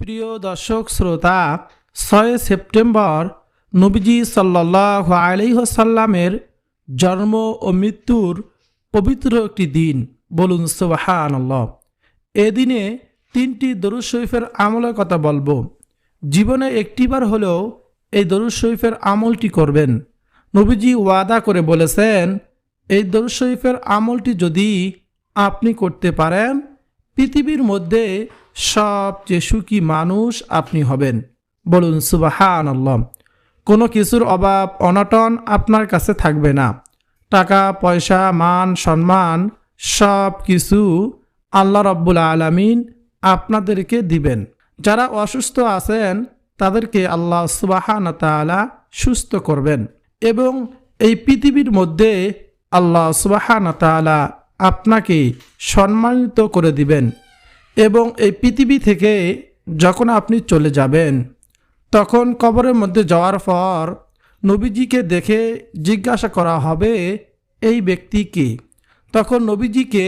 প্রিয় দর্শক, শ্রোতা, ছয় সেপ্টেম্বর নবীজি সাল্লাহ আলিহসাল্লামের জন্ম ও মৃত্যুর পবিত্র একটি দিন। বলুন সুবাহান এদিনে তিনটি দরুদ শরীফের আমলের কথা বলব। জীবনে একটিবার হলেও এই দরুদ শরীফের আমলটি করবেন। নবীজি ওয়াদা করে বলেছেন, এই দরুদ শরীফের আমলটি যদি আপনি করতে পারেন, পৃথিবীর মধ্যে সবচেয়ে সুখী মানুষ আপনি হবেন। বলুন সুবাহান আল্লাহ কোনো কিছুর অভাব, অনটন আপনার কাছে থাকবে না। টাকা, পয়সা, মান, সম্মান, সব কিছু আল্লাহ রব্বুল আলমিন আপনাদেরকে দিবেন। যারা অসুস্থ আছেন, তাদেরকে আল্লাহ সুবাহান তালা সুস্থ করবেন এবং এই পৃথিবীর মধ্যে আল্লাহ সুবাহান তালা আপনাকে সম্মানিত করে দিবেন। এবং এই পৃথিবী থেকে যখন আপনি চলে যাবেন, তখন কবরের মধ্যে যাওয়ার পর নবীজিকে দেখে জিজ্ঞাসা করা হবে, এই ব্যক্তি কে? তখন নবীজিকে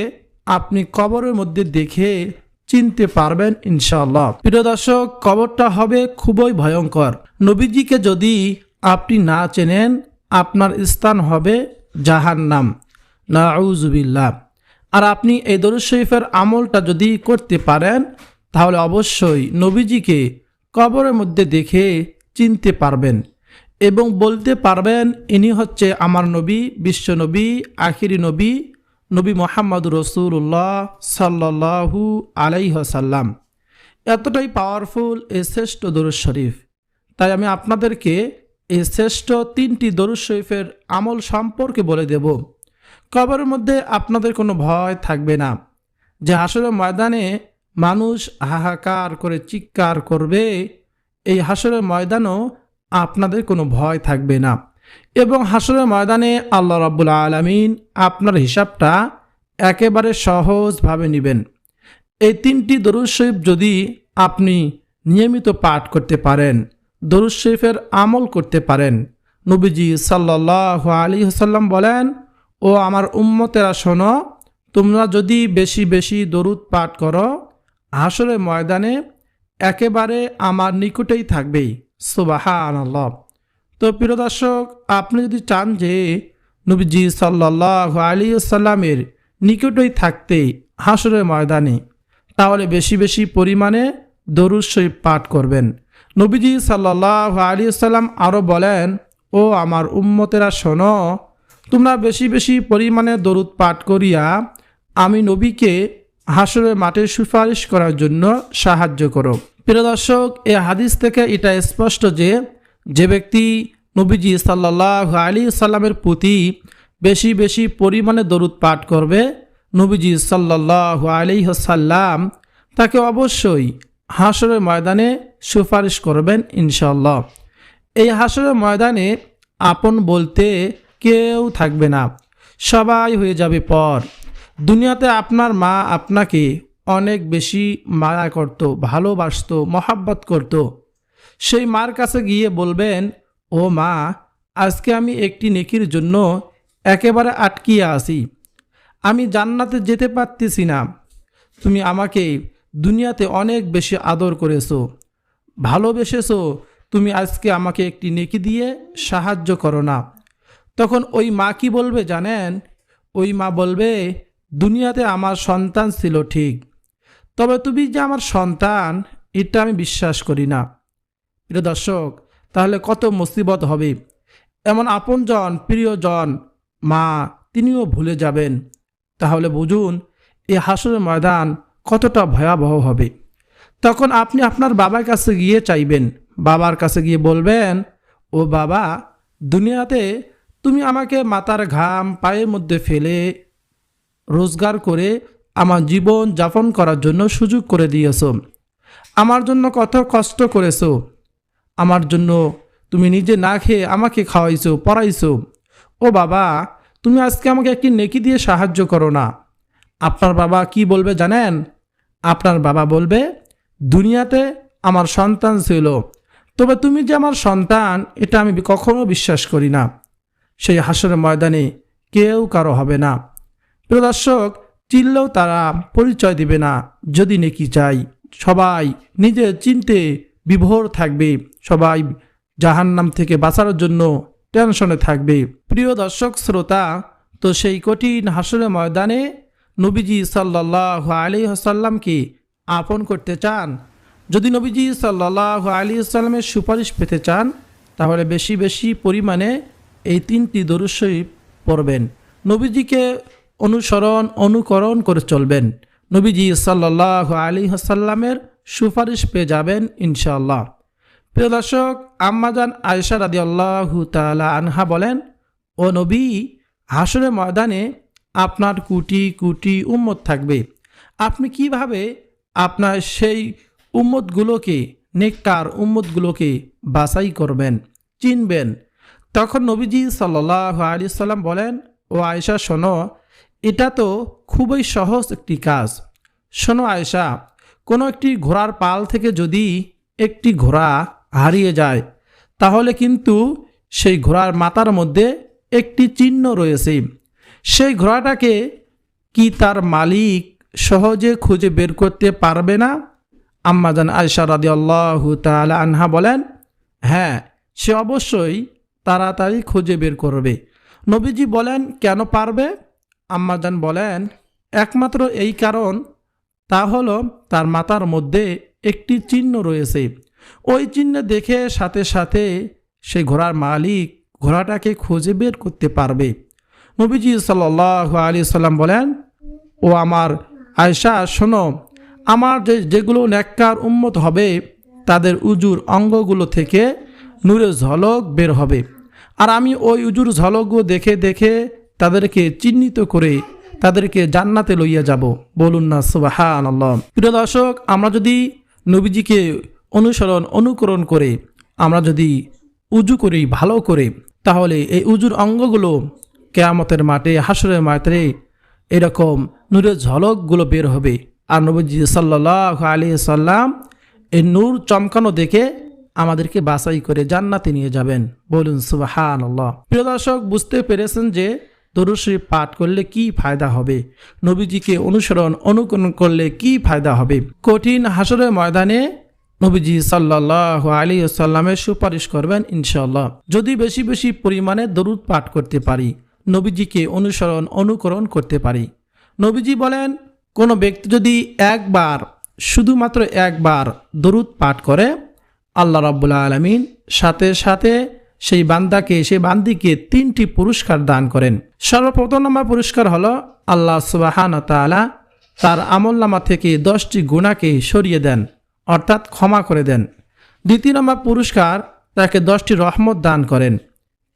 আপনি কবরের মধ্যে দেখে চিনতে পারবেন ইনশাল্লাহ প্রিয় দর্শক, কবরটা হবে খুবই ভয়ঙ্কর। নবীজিকে যদি আপনি না চেনেন, আপনার স্থান হবে জাহান্নাম। নাউজুবিল্লাহ। আর আপনি এই দরুদ শরীফের আমলটা যদি করতে পারেন, তাহলে অবশ্যই নবীজিকে কবরের মধ্যে দেখে চিনতে পারবেন এবং বলতে পারবেন, ইনি হচ্ছে আমার নবী, বিশ্ব নবী, আখিরি নবী নবী মোহাম্মদ রসুল্লাহ সাল্লাহু আলাইহসাল্লাম এতটাই পাওয়ারফুল এই শ্রেষ্ঠ দরুদ শরীফ। তাই আমি আপনাদেরকে এই শ্রেষ্ঠ তিনটি দরুদ শরীফের আমল সম্পর্কে বলে দেব। কবরের মধ্যে আপনাদের কোনো ভয় থাকবে না। যে হাসরের ময়দানে মানুষ হাহাকার করে চিৎকার করবে, এই হাসরের ময়দানও আপনাদের কোনো ভয় থাকবে না। এবং হাসরের ময়দানে আল্লাহ রাব্বুল আলমিন আপনার হিসাবটা একেবারে সহজভাবে নেবেন। এই তিনটি দরুদ শরীফ যদি আপনি নিয়মিত পাঠ করতে পারেন, দরুদ শরীফের আমল করতে পারেন, নবীজি সাল্লাহ আলী হাসাল্লাম বলেন ও আমার উম্মতেরা শোনো, তোমরা যদি বেশি বেশি দরুদ পাঠ করো, হাসরের ময়দানে একেবারে আমার নিকটেই থাকবেই। সুবাহা আনাল্লাহ তো প্রিয় দর্শক, আপনি যদি চান যে নবীজি সাল্লাহ আলী সাল্লামের নিকটেই থাকতে হাসরের ময়দানে, তাহলে বেশি বেশি পরিমাণে দরুদ শরীফ পাঠ করবেন। নবীজি সাল্লাহ আলী সাল্লাম আরও বলেন, ও আমার উম্মতেরা শোনো তোমরা বেশি বেশি পরিমাণে দরুদ পাঠ করিয়া আমি নবীকে হাসরের মাঠে সুপারিশ করার জন্য সাহায্য করো। প্রিয় দর্শক, এ হাদিস থেকে এটা স্পষ্ট যে যে ব্যক্তি নবীজি সাল্লাহ আলী সাল্লামের প্রতি বেশি বেশি পরিমাণে দরুদ পাঠ করবে, নবীজি সাল্লাহ আলী সাল্লাম তাকে অবশ্যই হাসরের ময়দানে সুপারিশ করবেন ইনশাল্লাহ এই হাসরের ময়দানে আপন বলতে কেউ থাকবে না। সবাই হয়ে যাবে পর। দুনিয়াতে আপনার মা আপনাকে অনেক বেশি মায়া করত, ভালোবাসত, মহাব্বত করত। সেই মার কাছে গিয়ে বলবেন, ও মা, আজকে আমি একটি নেকির জন্য একেবারে আটকিয়ে আসি আমি জান্নাতে যেতে পারতেছি না। তুমি আমাকে দুনিয়াতে অনেক বেশি আদর করেছ। ভালোবেসেছো। তুমি আজকে আমাকে একটি নেকি দিয়ে সাহায্য করো না। তখন ওই মা কি বলবে জানেন? ওই মা বলবে, দুনিয়াতে আমার সন্তান ছিল ঠিক, তবে তুমি যে আমার সন্তান, এটা আমি বিশ্বাস করি না। প্রিয় দর্শক, তাহলে কত মুসিবত হবে। এমন আপনজন, প্রিয়জন মা, তিনিও ভুলে যাবেন। তাহলে বুঝুন, এ হাসরের ময়দান কতটা ভয়াবহ হবে। তখন আপনি আপনার বাবার কাছে গিয়ে চাইবেন। বাবার কাছে গিয়ে বলবেন, ও বাবা, দুনিয়াতে তুমি আমাকে মাথার ঘাম পায়ের মধ্যে ফেলে রোজগার করে আমার জীবন যাপন করার জন্য সুযোগ করে দিয়েছ। আমার জন্য কত কষ্ট করেছ। আমার জন্য তুমি নিজে না খেয়ে আমাকে খাওয়াইছো, পড়াইছো। ও বাবা, তুমি আজকে আমাকে একটি নেকি দিয়ে সাহায্য করো না। আপনার বাবা কি বলবে জানেন? আপনার বাবা বলবে, দুনিয়াতে আমার সন্তান ছিল, তবে তুমি যে আমার সন্তান, এটা আমি কখনো বিশ্বাস করি না। সেই হাসরের ময়দানে কেউ কারও হবে না। প্রিয় দর্শক, চিনলেও তারা পরিচয় দিবে না, যদি নেকি চাই সবাই নিজের চিনতে বিভোর থাকবে। সবাই জাহান্নাম থেকে বাঁচার জন্য টেনশনে থাকবে। প্রিয় দর্শক, শ্রোতা, তো সেই কঠিন হাসরের ময়দানে নবীজি সাল্লাহ আলী আসাল্লামকে আপন করতে চান। যদি নবীজি সাল্লাহ আলী আসাল্লামের সুপারিশ পেতে চান, তাহলে বেশি বেশি পরিমাণে এই তিনটি দরুসই পড়বেন। নবীজিকে অনুসরণ, অনুকরণ করে চলবেন। নবীজি সাল্লাহ আলী হাসাল্লামের সুপারিশ পেয়ে যাবেন ইনশাআল্লাহ। প্রিয় দর্শক, আম্মাজান আয়সা রাদি আল্লাহ তালা আনহা বলেন, ও নবী হাসরে ময়দানে আপনার কুটি কুটি উম্মত থাকবে। আপনি কীভাবে আপনার সেই উম্মতগুলোকে, নেককার উম্মতগুলোকে বাছাই করবেন, চিনবেন? তখন নবীজি সাল্লাহ আলি সাল্লাম বলেন, ও আয়সা শোনো, এটা তো খুবই সহজ একটি কাজ। শোনো আয়সা কোনো একটি ঘোড়ার পাল থেকে যদি একটি ঘোড়া হারিয়ে যায়, তাহলে কিন্তু সেই ঘোড়ার মাথার মধ্যে একটি চিহ্ন রয়েছে। সেই ঘোড়াটাকে কি তার মালিক সহজে খুঁজে বের করতে পারবে না? আম্মাজান আয়সা রাদি আল্লাহ তালা আনহা বলেন হ্যাঁ সে অবশ্যই তাড়াতাড়ি খুঁজে বের করবে। নবীজি বলেন, কেন পারবে? আম্মাজান বলেন, একমাত্র এই কারণ, তা হলো তার মাথার মধ্যে একটি চিহ্ন রয়েছে। ওই চিহ্ন দেখে সাথে সাথে সেই ঘোড়ার মালিক ঘোড়াটাকে খুঁজে বের করতে পারবে। নবীজি সাল্লাহ আলী সাল্লাম বলেন, ও আমার আয়সা শোনো, আমার যে, যেগুলো নেককার উন্মত হবে, তাদের উজুর অঙ্গগুলো থেকে নূরের ঝলক বের হবে। আর আমি ওই উজুর ঝলকগুলো দেখে দেখে তাদেরকে চিহ্নিত করে তাদেরকে জান্নাতে লইয়া যাব। বলুন না সুবাহান প্রিয় দর্শক, আমরা যদি নবীজিকে অনুসরণ, অনুকরণ করে, আমরা যদি উজু করি, ভালো করে, তাহলে এই উজুর অঙ্গগুলো কেয়ামতের মাঠে হাসরের মাঠে এরকম নূরের ঝলকগুলো বের হবে। আর নবীজি সাল্লাহ আলী সাল্লাম এই নূর চমকানো দেখে আমাদেরকে বাছাই করে জান্নাতে নিয়ে যাবেন। বলুন সুবাহান আল্লাহ প্রিয় দর্শক, বুঝতে পেরেছেন যে দরুশ্রী পাঠ করলে কি ফায়দা হবে? নবীজিকে অনুসরণ, অনুকরণ করলে কি ফায়দা হবে? কঠিন হাসরের ময়দানে নবীজি সাল্লাহ আলী সাল্লামের সুপারিশ করবেন ইনশাল্লাহ যদি বেশি বেশি পরিমাণে দরুদ পাঠ করতে পারি, নবীজিকে অনুসরণ, অনুকরণ করতে পারি। নবীজি বলেন, কোনো ব্যক্তি যদি একবার, শুধুমাত্র একবার দরুদ পাঠ করে আল্লাহ রাব্বুল আলমিন সাথে সাথে সেই বান্দাকে, সেই বান্দিকে তিনটি পুরস্কার দান করেন। সর্বপ্রথম নম্বর পুরস্কার হলো আল্লাহ সুবাহান তালা তার আমলনামা থেকে দশটি গুণাকে সরিয়ে দেন, অর্থাৎ ক্ষমা করে দেন। দ্বিতীয় নম্বর পুরস্কার তাকে দশটি রহমত দান করেন।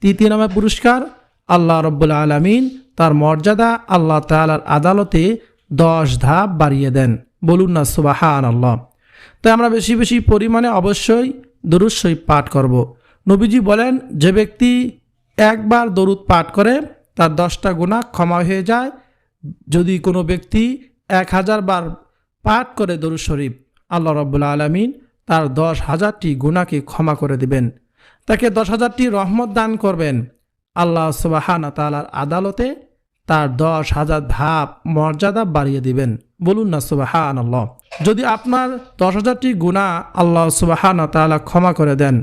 তৃতীয় নম্বর পুরস্কার আল্লাহ রব্বুল আলমিন তার মর্যাদা আল্লাহ তালার আদালতে দশ ধাপ বাড়িয়ে দেন। বলুন না সুবাহান আল্লাহ তাই আমরা বেশি বেশি পরিমাণে অবশ্যই দরুদ শরীফ পাঠ করব। নবীজি বলেন, যে ব্যক্তি একবার দরুদ পাঠ করে, তার দশটা গুণা ক্ষমা হয়ে যায়। যদি কোনো ব্যক্তি এক হাজার বার পাঠ করে দরুদ শরীফ, আল্লাহ রব্বুল আলমিন তার দশ হাজারটি গুণাকে ক্ষমা করে দিবেন। তাকে দশ হাজারটি রহমত দান করবেন। আল্লাহ সুবাহানা তালার আদালতে তার দশ হাজার ধাপ মর্যাদা বাড়িয়ে দিবেন। বলুন না সুবাহান আল্লাহ যদি আপনার দশ হাজারটি গুণা আল্লাহ সুবাহান তালা ক্ষমা করে দেন,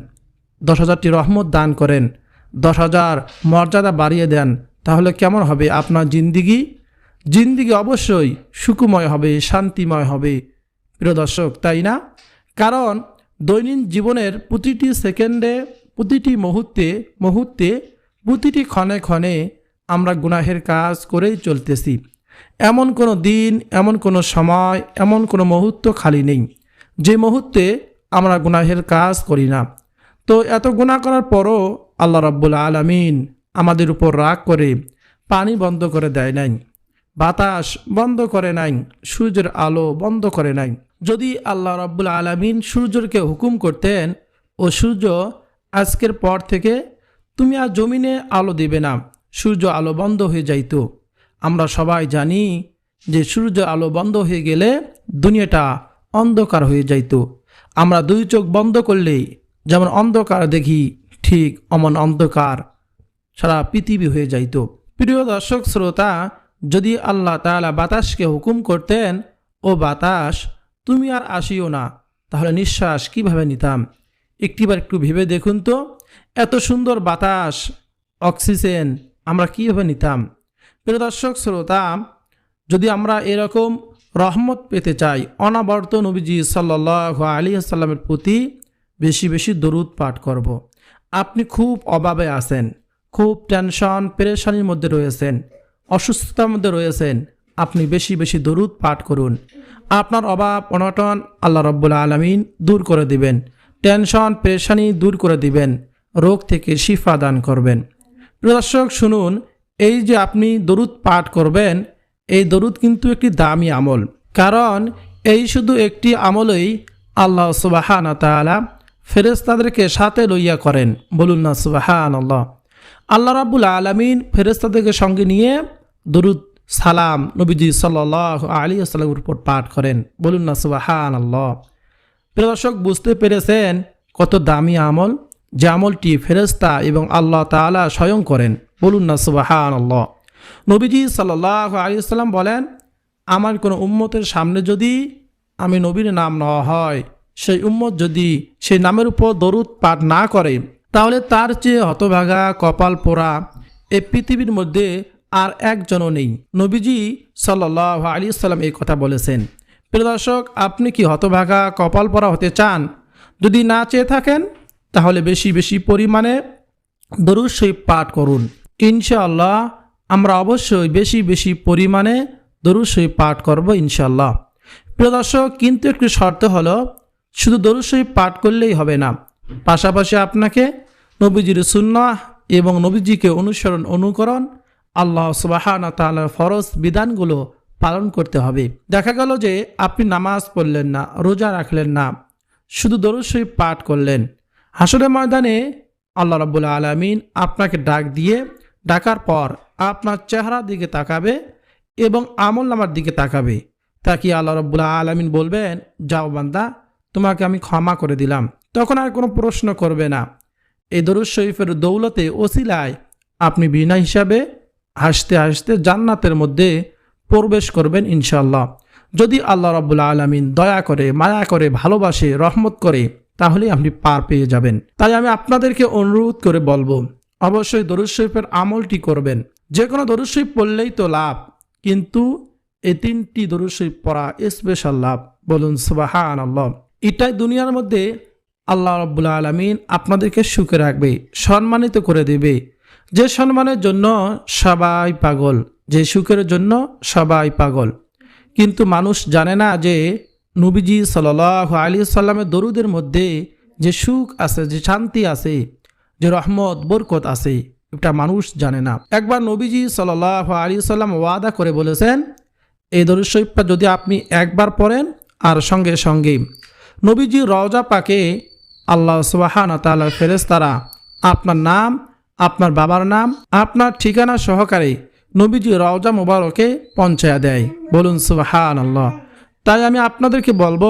দশ হাজারটি রহমত দান করেন, দশ হাজার মর্যাদা বাড়িয়ে দেন, তাহলে কেমন হবে আপনার জিন্দিগি? জিন্দিগি অবশ্যই সুকুময় হবে, শান্তিময় হবে। প্রিয় দর্শক, তাই না? কারণ দৈনিক জীবনের প্রতিটি সেকেন্ডে, প্রতিটি মুহূর্তে মুহূর্তে, প্রতিটি ক্ষণে ক্ষণে আমরা গুনাহের কাজ করেই চলতেছি। এমন কোনো দিন, এমন কোনো সময়, এমন কোনো মুহূর্ত খালি নেই। যে মুহূর্তে আমরা গুনাহের কাজ করি না। তো এত গুণা করার পরও আল্লাহ রাব্বুল আলমিন আমাদের উপর রাগ করে, পানি বন্ধ করে দেয় নাই। বাতাস বন্ধ করে নাই। সূর্যের আলো বন্ধ করে নাই। যদি আল্লাহ রাব্বুল আলমিন সূর্যকে হুকুম করতেন, ও সূর্য আজকের পর থেকে, তুমি আর জমিনে আলো দিবে না। সূর্য আলো বন্ধ হয়ে যাইতো। আমরা সবাই জানি যে সূর্য আলো বন্ধ হয়ে গেলে দুনিয়াটা অন্ধকার হয়ে যাইতো। আমরা দুই চোখ বন্ধ করলেই যেমন অন্ধকার দেখি, ঠিক অমন অন্ধকার সারা পৃথিবী হয়ে যাইত। প্রিয় দর্শক, শ্রোতা, যদি আল্লাহ তালা বাতাসকে হুকুম করতেন, ও বাতাস, তুমি আর আসিও না, তাহলে নিঃশ্বাস কীভাবে নিতাম? একটিবার একটু ভেবে দেখুন তো, এত সুন্দর বাতাস, অক্সিজেন আমরা কীভাবে নিতাম? প্রিয় দর্শক, শ্রোতা, যদি আমরা এরকম রহমত পেতে চাই, অনাবর্ত নবীজি সাল্লাহ আলী আসাল্লামের প্রতি বেশি বেশি দরুদ পাঠ করব। আপনি খুব অভাবে আছেন, খুব টেনশন, পেরেশানির মধ্যে রয়েছেন, অসুস্থতার মধ্যে রয়েছেন, আপনি বেশি বেশি দরুদ পাঠ করুন। আপনার অভাব, অনটন আল্লাহ রব্বুল আলমিন দূর করে দিবেন, টেনশন, পেরেশানি দূর করে দিবেন, রোগ থেকে শিফা দান করবেন। প্রিয় দর্শক, শুনুন, এই যে আপনি দরুদ পাঠ করবেন, এই দরুদ কিন্তু একটি দামি আমল। কারণ এই শুধু একটি আমলই আল্লাহ সুবাহান তালা ফেরেস্তাদেরকে সাথে লইয়া করেন। বলুন না সুবাহান আল্লাহ আল্লাহ রাবুল আলমিন ফেরেস্তাদেরকে সঙ্গে নিয়ে দরুদ সালাম নবীজি সাল্লাহ আলী আসসালামের উপর পাঠ করেন। বলুন না সুবাহান আল্লাহ প্রিয় দর্শক, বুঝতে পেরেছেন কত দামি আমল? যে আমলটি ফেরেস্তা এবং আল্লাহ তালা স্বয়ং করেন। বলুন না সুবাহান আল্লাহ নবীজি সাল্লাহ আলী সাল্লাম বলেন, আমার কোনো উম্মতের সামনে যদি আমি নবীর নাম নেওয়া হয়, সেই উম্মত যদি সেই নামের উপর দরুদ পাঠ না করে, তাহলে তার চেয়ে হতভাগা, কপাল পোড়া এ পৃথিবীর মধ্যে আর একজনও নেই। নবীজি সাল্লাহ আলী সাল্লাম এই কথা বলেছেন। প্রিয় দর্শক, আপনি কি হতভাগা, কপাল পরা হতে চান? যদি না চেয়ে থাকেন তাহলে বেশি বেশি পরিমাণে দরুদ শরীফ পাঠ করুন। ইনশাআল্লাহ আমরা অবশ্যই বেশি বেশি পরিমাণে দরুদ শরীফ পাঠ করব ইনশাআল্লাহ। প্রিয় দর্শক, কিন্তু একটি শর্ত হলো, শুধু দরুদ শরীফ পাঠ করলেই হবে না। পাশাপাশি আপনাকে নবীজির সুন্নাহ এবং নবীজিকে অনুসরণ, অনুকরণ আল্লাহ সুবাহানা তালার ফরজ বিধানগুলো পালন করতে হবে। দেখা গেল যে আপনি নামাজ পড়লেন না, রোজা রাখলেন না, শুধু দরুদ শরীফ পাঠ করলেন। হাসরের ময়দানে আল্লাহ রব্বুল আলমিন আপনাকে ডাক দিয়ে ডাকার পর আপনার চেহারার দিকে তাকাবে এবং আমল নামার দিকে তাকাবে। তাকে আল্লাহ রব্বুল আলমিন বলবেন, যাও বান্দা, তোমাকে আমি ক্ষমা করে দিলাম। তখন আর কোনো প্রশ্ন করবে না। এই দরুদ শরীফের দৌলতে ওসিলায় আপনি বিনা হিসাবে হাসতে হাসতে জান্নাতের মধ্যে প্রবেশ করবেন ইনশাল্লাহ যদি আল্লাহ রাবুল আলমিন দয়া করে, মায়া করে, ভালোবাসে, রহমত করে তাহলে আপনি পার পেয়ে যাবেন। তাই আমি আপনাদেরকে অনুরোধ করে বলব, অবশ্যই দরুদ শরীফের আমলটি করবেন। যে কোনো দরুদ পড়লেই তো লাভ, কিন্তু এই তিনটি দরুদ পড়া স্পেশাল লাভ। বলুন সুবাহান আল্লাহ এটাই দুনিয়ার মধ্যে আল্লাহ রব্বুল্লা আলমিন আপনাদেরকে সুখে রাখবে, সম্মানিত করে দেবে। যে সম্মানের জন্য সবাই পাগল, যে সুখের জন্য সবাই পাগল। কিন্তু মানুষ জানে না যে নবীজি সাল্লাহ আলী সাল্লামের দরুদের মধ্যে যে সুখ আছে, যে শান্তি আছে, যে রহমত, বরকত আছে, এটা মানুষ জানে না। একবার নবীজি সাল আলী সাল্লাম ওয়াদা করে বলেছেন, এই দরুদ শরীফটা যদি আপনি একবার পড়েন, আর সঙ্গে সঙ্গে নবীজি রওজা পাকে আল্লাহ সুবাহান তাল্লাহ ফেরেস্তারা আপনার নাম, আপনার বাবার নাম, আপনার ঠিকানা সহকারে নবীজি রওজা মোবারকে পঞ্চায়া দেয়। বলুন সুবাহান আল্লাহ তাই আমি আপনাদেরকে বলব,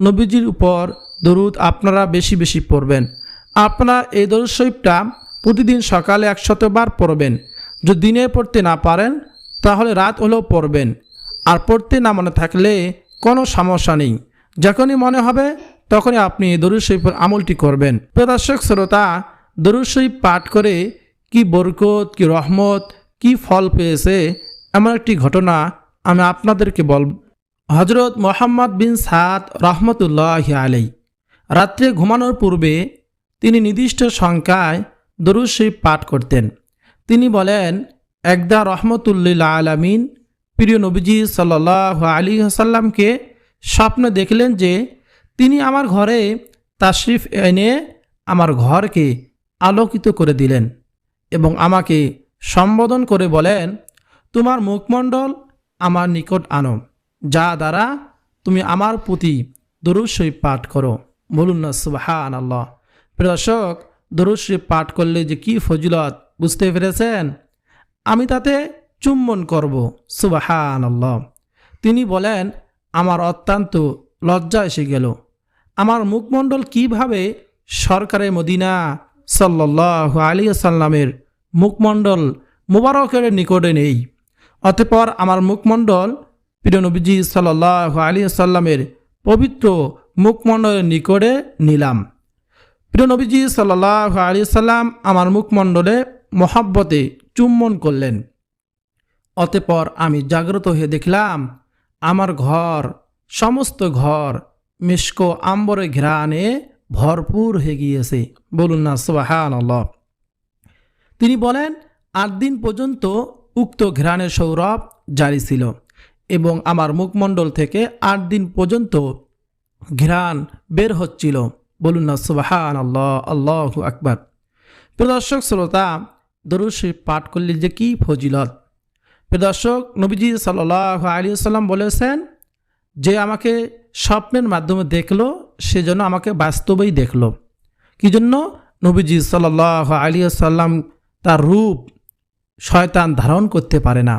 নবীজির উপর দরুদ আপনারা বেশি বেশি পড়বেন। আপনারা এই দরুদ শরীফটা প্রতিদিন সকালে একশতবার পড়বেন। যদি দিনে পড়তে না পারেন, তাহলে রাত হলেও পড়বেন। আর পড়তে না মনে থাকলে কোনো সমস্যা নেই। যখনই মনে হবে, তখনই আপনি এই দরুদ শরীফের আমলটি করবেন। প্রদর্শক শ্রোতা, দরুদ শরীফ পাঠ করে কি বরকত, কি রহমত, কি ফল পেয়েছে, এমন একটি ঘটনা আমি আপনাদেরকে বলব হজরত মোহাম্মদ বিন সাদ রহমতুল্লাহ আলাই রাত্রে ঘুমানোর পূর্বে তিনি নির্দিষ্ট সংখ্যায় দরুদ পাঠ করতেন। তিনি বলেন, একদা রহমতুল্লিল আলামিন। প্রিয় নবীজি সাল্লাহ আলী হাসাল্লামকে স্বপ্ন দেখলেন যে তিনি আমার ঘরে তাশরিফ এনে আমার ঘরকে আলোকিত করে দিলেন এবং আমাকে সম্বোধন করে বলেন, তোমার মুখমণ্ডল আমার নিকট আনো। যা দ্বারা তুমি আমার প্রতি দরুদ পাঠ করো। বলুন না সুবাহান আল্লাহ দর্শক, দরুদ পাঠ করলে যে কি ফজিলত, বুঝতে পেরেছেন? আমি তাতে চুম্বন করব সুবাহান আল্লাহ তিনি বলেন, আমার অত্যন্ত লজ্জা এসে গেল। আমার মুখমণ্ডল কীভাবে সরকারে মদিনা সাল্লাহ আলী সাল্লামের মুখমণ্ডল মুবারকের নিকটে নেই। অতপর আমার মুখমণ্ডল প্রিয় নবীজি সাল্লাহ আলী সাল্লামের পবিত্র মুখমণ্ডলের নিকটে নিলাম। প্রিয় নবীজি সাল্লাহ আলী সাল্লাম আমার মুখমণ্ডলে মহাব্বতে চুম্বন করলেন। অতঃপর আমি জাগ্রত হয়ে দেখলাম, আমার ঘর, সমস্ত ঘর মিষ্ক আম্বরে ঘ্রাণে ভরপুর হয়ে গিয়েছে। বলুন না সোহান তিনি বলেন আট দিন পর্যন্ত উক্ত ঘ্রাণের সৌরভ জারি ছিল। এবং আমার মুখমণ্ডল থেকে আট দিন পর্যন্ত ঘ্রাণ বের হচ্ছিল। বলুন না সুবাহান আল্লাহ আল্লাহ আকবার প্রদর্শক শ্রোতা, দরুদ পাঠ করলে যে কি ফজিলত। প্রদর্শক নবীজি সাল্লাহ আলী সাল্লাম বলেছেন, যে আমাকে স্বপ্নের মাধ্যমে দেখল, সে যেন আমাকে বাস্তবেই দেখল। কি জন্য? নবীজি সাল্লাহ আলী সাল্লাম তার রূপ শয়তান ধারণ করতে পারে না।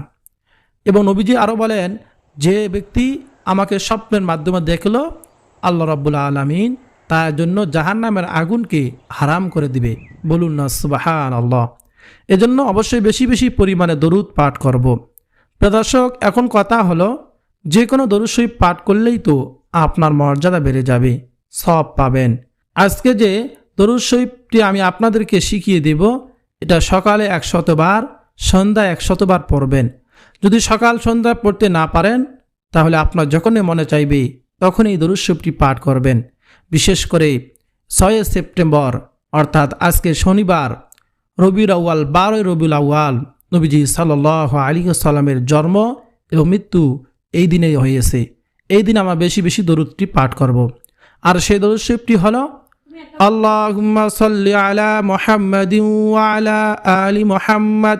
এবং নবীজি আরও বলেন, যে ব্যক্তি আমাকে স্বপ্নের মাধ্যমে দেখল, আল্লাহ রব্বুল আলমিন তার জন্য জাহান নামের আগুনকে হারাম করে দিবে। বলুন না সুবাহান আল্লাহ এজন্য অবশ্যই বেশি বেশি পরিমাণে দরুদ পাঠ করব। প্রদর্শক, এখন কথা হলো, যে কোনো দরুদ শরীফ পাঠ করলেই তো আপনার মর্যাদা বেড়ে যাবে সব পাবেন। আজকে যে দরুদ শরীফটি আমি আপনাদেরকে শিখিয়ে দেব, এটা সকালে একশতবার, সন্ধ্যায় একশতবার পড়বেন। যদি সকাল সন্ধ্যা পড়তে না পারেন, তাহলে আপনার যখনই মনে চাইবে, তখনই দরুৎসবটি পাঠ করবেন। বিশেষ করে ছয় সেপ্টেম্বর, অর্থাৎ আজকে শনিবার রবির আউয়াল, বারোই রবিউল আউয়াল, নবীজি সাল্লাহ আলী সাল্লামের জন্ম এবং মৃত্যু এই দিনেই হয়েছে। এই দিন আমরা বেশি বেশি দরুদটি পাঠ করব। আর সেই দরুৎসবটি হল আল্লাহ সাল্লি আলা মোহাম্মদ আলা আলী মোহাম্মদ।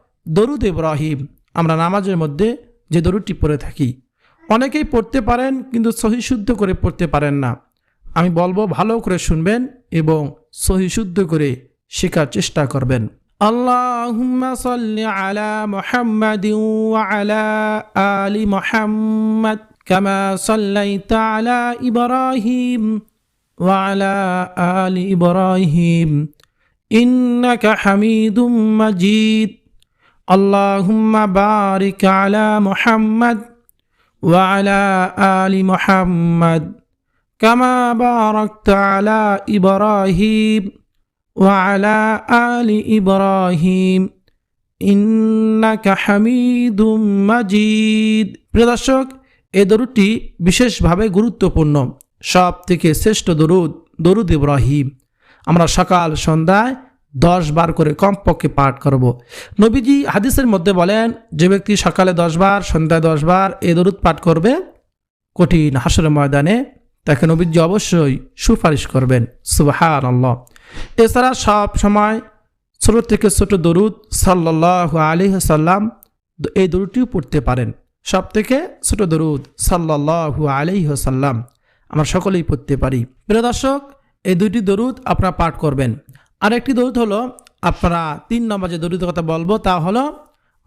দরুদ ইব্রাহিম, আমরা নামাজের মধ্যে যে দরুদটি পড়ে থাকি। অনেকেই পড়তে পারেন, কিন্তু সহিশুদ্ধ করে পড়তে পারেন না। আমি বলব, ভালো করে শুনবেন এবং সহিশুদ্ধ করে শেখার চেষ্টা করবেন। আলি মুহাম্মাদ কামা সাল্লাইতা আলা ইব্রাহিম ওয়া আলা আলি ইব্রাহিম। ইন্নাকা আল্লাহুম্মা বারিক আলা মুহাম্মদ ওয়া আলা আলি মুহাম্মদ কামা বারাকতা আলা ইব্রাহিম ওয়া আলা আলি ইব্রাহিম ইন্নাকা হামিদুম মাজিদ। প্রিয় দর্শক, এ দরুদটি বিশেষভাবে গুরুত্বপূর্ণ সব থেকে শ্রেষ্ঠ দরুদ দরুদ ইব্রাহিম। আমরা সকাল সন্ধ্যায় দশ বার করে কমপক্ষে পাঠ করব। নবীজি হাদিসের মধ্যে বলেন, যে ব্যক্তি সকালে দশ বার, সন্ধ্যায় দশ বার এ দরুদ পাঠ করবে, কঠিন হাসর ময়দানে তাকে নবীজি অবশ্যই সুপারিশ করবেন। সুবাহান আল্লাহ এছাড়া সব সময় ছোট থেকে ছোট দরুদ সাল্লাহ আলী সাল্লাম এই দরুদটিও পড়তে পারেন। সব থেকে ছোট দরুদ সাল্লাহ আলী সাল্লাম আমরা সকলেই পড়তে পারি। প্রিয় দর্শক, এই দুইটি দরুদ আপনারা পাঠ করবেন। আরেকটি দরুদ হলো, আপনারা তিন নম্বর যে দরুদের কথা বলব তা হলো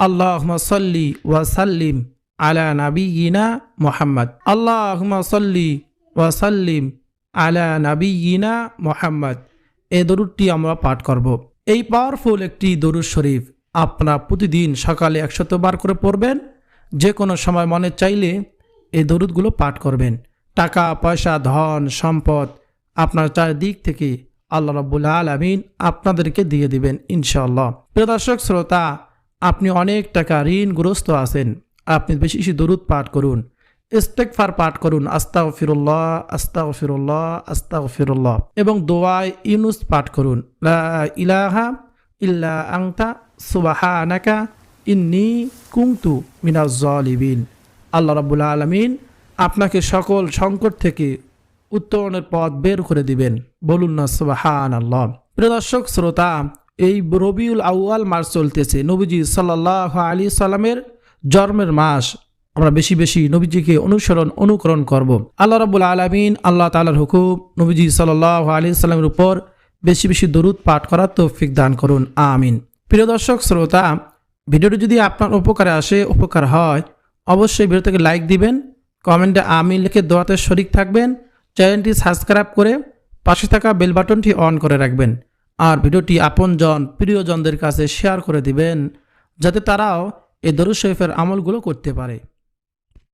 আল্লাহ সাল্লি ওয়াসাল্লিম আলা নাবিয়িনা মোহাম্মদ। আল্লাহ সাল্লি ওয়াসাল্লিম আলা নাবিয়িনা মোহাম্মদ। এই দরুদটি আমরা পাঠ করব। এই পাওয়ারফুল একটি দরুদ শরীফ আপনারা প্রতিদিন সকালে একশতবার করে পড়বেন। যে কোনো সময় মনে চাইলে এই দরুদগুলো পাঠ করবেন। টাকা, পয়সা, ধন, সম্পদ আপনার চারিদিক থেকে আল্লাহ রব্বুল আলমিন আপনাদেরকে দিয়ে দিবেন ইনশাল্লাহ প্রিয় দর্শক, শ্রোতা, আপনি অনেক টাকা ঋণগ্রস্ত আছেন। আপনি বেশি বেশি দরুদ পাঠ করুন ইস্তেকফার পাঠ করুন আস্তাও ফিরুল্লাহ আস্তাও ফিরুল্লাহ আস্তাও ফিরুল্লাহ এবং দোয়াই ইউনুস পাঠ করুন ইলাহা ইল্লা আংতা সুবাহানাকা ইন্নি কুংতু মিনাজ আল্লাহ রাবুল আলমিন আপনাকে সকল সংকট থেকে উত্তরণের পথ বের করে দিবেন। বলুন না সুবাহান আল্লাহ প্রিয় দর্শক, শ্রোতা, এই রবিউল আউয়াল মাস চলতেছে। নবীজি সাল্লাহ আলী সাল্লামের জন্মের মাস। আমরা বেশি বেশি নবীজিকে অনুসরণ, অনুকরণ করব। আল্লাহ রাবুল আলমিন আল্লাহ তালার হুকুম নবীজি সাল্লাহ আলি সাল্লামের উপর বেশি বেশি দরুদ পাঠ করার তৌফিক দান করুন। আমিন। প্রিয় দর্শক, শ্রোতা, ভিডিওটি যদি আপনার উপকারে আসে, উপকার হয়, অবশ্যই ভিডিওটাকে লাইক দিবেন, কমেন্টে আমিন লিখে দোয়াতে শরিক থাকবেন। চ্যানেলটি সাবস্ক্রাইব করে পাশে থাকা বেল বাটনটি অন করে রাখবেন আর ভিডিওটি আপনজন, প্রিয়জনদের কাছে শেয়ার করে দিবেন, যাতে তারাও এই দরুদ শরীফের আমলগুলো করতে পারে।